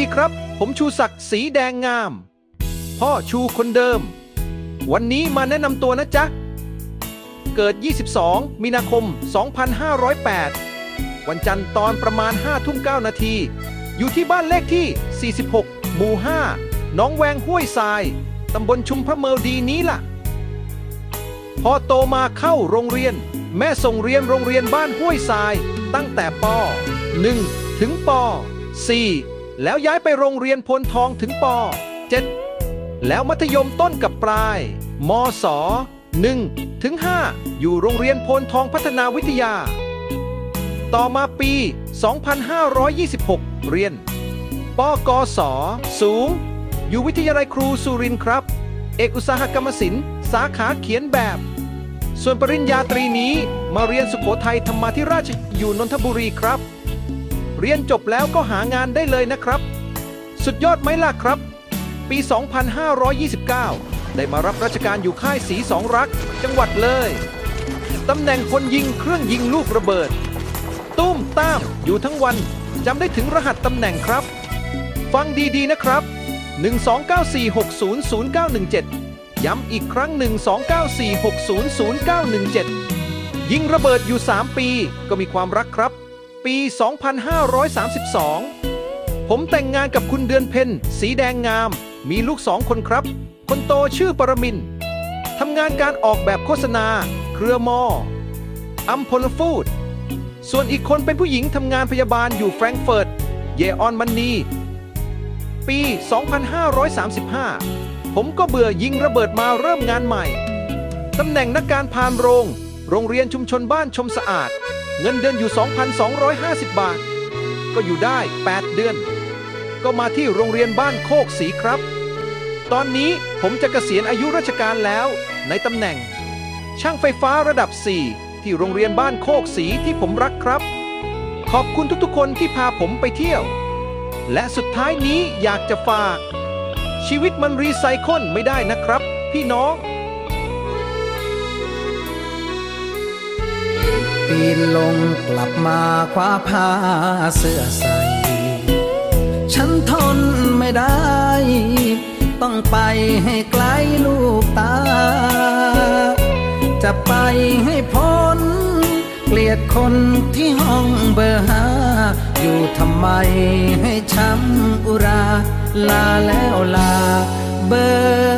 ดีครับ ผมชูศักดิ์สีแดงงาม พ่อชูคนเดิม วันนี้มาแนะนำตัวนะจ๊ะ เกิด 22 มีนาคม 2508 วันจันทร์ตอนประมาณ5ทุ่ม9นาที อยู่ที่บ้านเลขที่ 46 หมู่ 5 น้องแวงห้วยทราย ตำบลชุมพระเมิลดีนี้ล่ะ พอโตมาเข้าโรงเรียน แม่ส่งเรียนโรงเรียนบ้านห้วยทราย ตั้งแต่ป .1 ถึงป .4 แล้วย้ายไปโรงเรียนพลทองถึงป .7 แล้วมัธยมต้นกับปลายมศ1ถึง5อยู่โรงเรียนพลทองพัฒนาวิทยา ต่อมาปี 2526 เรียน ปกศสูง อยู่วิทยาลัยครูสุรินทร์ครับ เอกอุตสาหกรรมศิลป์ สาขาเขียนแบบ ส่วนปริญญาตรีนี้มาเรียนสุโขทัยธรรมาธิราชอยู่นนทบุรีครับ เรียนจบแล้วก็หางานได้เลยนะครับ สุดยอดไหมล่ะครับ ปี 2529 ได้มารับราชการอยู่ค่ายสีสองรัก จังหวัดเลยตำแหน่งคนยิงเครื่องยิงลูกระเบิด ตุ้มตามอยู่ทั้งวันจำได้ถึงรหัสตำแหน่งครับ ฟังดีๆนะครับ 1294600917ย้ำอีกครั้ง 1294600917ยิงระเบิดอยู่ 3 ปีก็มีความรักครับ ปี 2532 ผมแต่งงานกับคุณเดือนเพ็ญสีแดงงาม มีลูกสองคนครับ คนโตชื่อปรมินทำงานการออกแบบโฆษณา เครือมออัมพลฟูด ส่วนอีกคนเป็นผู้หญิงทำงานพยาบาลอยู่แฟรงก์เฟิร์ต เยออนมันนี ปี 2535 ผมก็เบื่อยิงระเบิดมาเริ่มงานใหม่ ตำแหน่งนักการพานโรง โรงเรียนชุมชนบ้านชมสะอาด เงินเดือนอยู่ 2,250 บาท ก็อยู่ได้ 8 เดือน ก็มาที่โรงเรียนบ้านโคกสีครับ ตอนนี้ผมจะเกษียณอายุราชการแล้ว ในตำแหน่ง ช่างไฟฟ้าระดับ 4 ที่โรงเรียนบ้านโคกสีที่ผมรักครับ ขอบคุณทุกๆ คนที่พาผมไปเที่ยว และสุดท้ายนี้อยากจะฝาก ชีวิตมันรีไซเคิลไม่ได้นะครับ พี่น้อง ปีนลงกลับมาคว้าผ้าเสื้อใส่ฉันทนไม่ได้ ต้องไปให้ไกลลูกตา จะไปให้พ้น เกลียดคนที่ห้องเบอร์ห้าอยู่ทำไมให้ช้ำอุรา ลาแล้วลาเบอร์